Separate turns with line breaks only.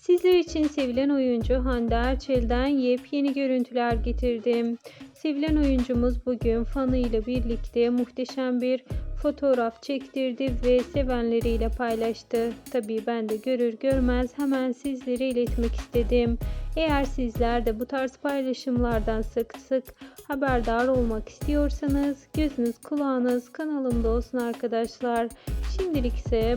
Sizler için sevilen oyuncu Hande Erçel'den yepyeni görüntüler getirdim. Sevilen oyuncumuz bugün fanıyla birlikte muhteşem bir fotoğraf çektirdi ve sevenleriyle paylaştı. Tabii ben de görür görmez hemen sizlere iletmek istedim. Eğer sizler de bu tarz paylaşımlardan sık sık haberdar olmak istiyorsanız gözünüz kulağınız kanalımda olsun arkadaşlar. Şimdilik ise